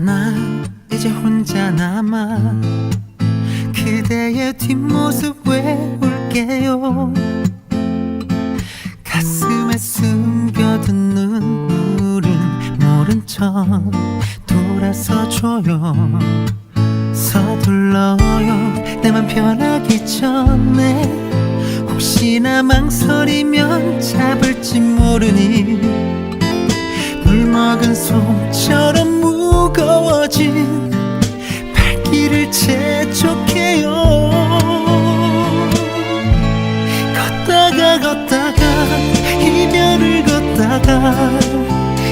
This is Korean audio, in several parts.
난 이제 혼자 남아 그대의 뒷모습 외울게요. 가슴에 숨겨둔 눈물은 모른 척 돌아서줘요. 서둘러요. 내맘 변하기 전에 혹시나 망설이면 잡을지 모르니 물 먹은 솜처럼 무거워진 발길을 재촉해요. 걷다가 걷다가 이별을 걷다가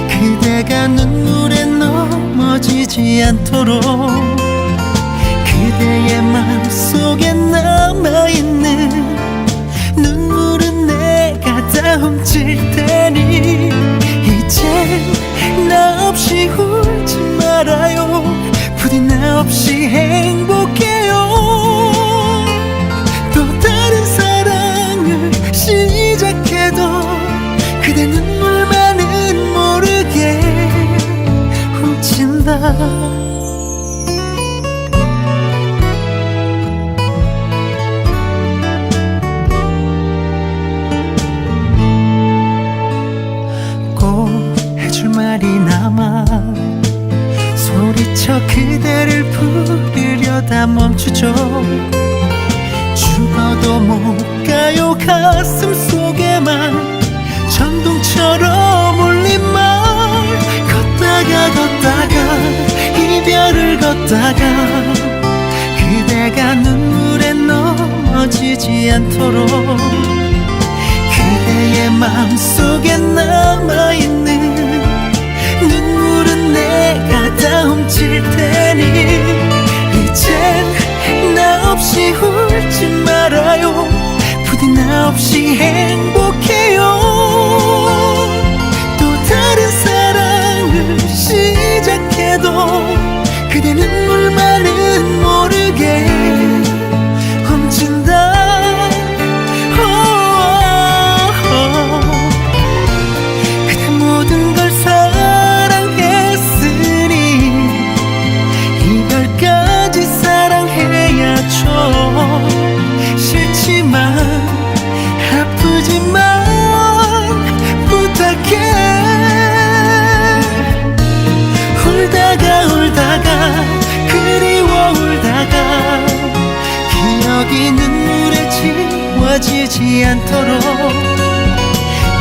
그대가 눈물에 넘어지지 않도록 그대의 마음속에 남아있는 눈물은 내가 다 훔칠 테 없이 행복해요. 또 다른 사랑을 시작해도 그대 눈물만은 모르게 훔친다. 꼭 해줄 말이 남아 소리쳐 그대를 부르려다 멈추죠. 죽어도 못 가요 가슴 속에만. 전동처럼 울린 말 걷다가 걷다가 이별을 걷다가. 그대가 눈물에 넘어지지 않도록 없이 행복해요. 또 다른 사랑을 시작해도 그대 눈물만 지지 않도록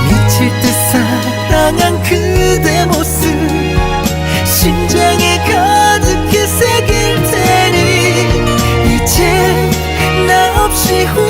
미칠 듯 사랑한 그대 모습 심장에 가득히 새길 테니 이제 나 없이 후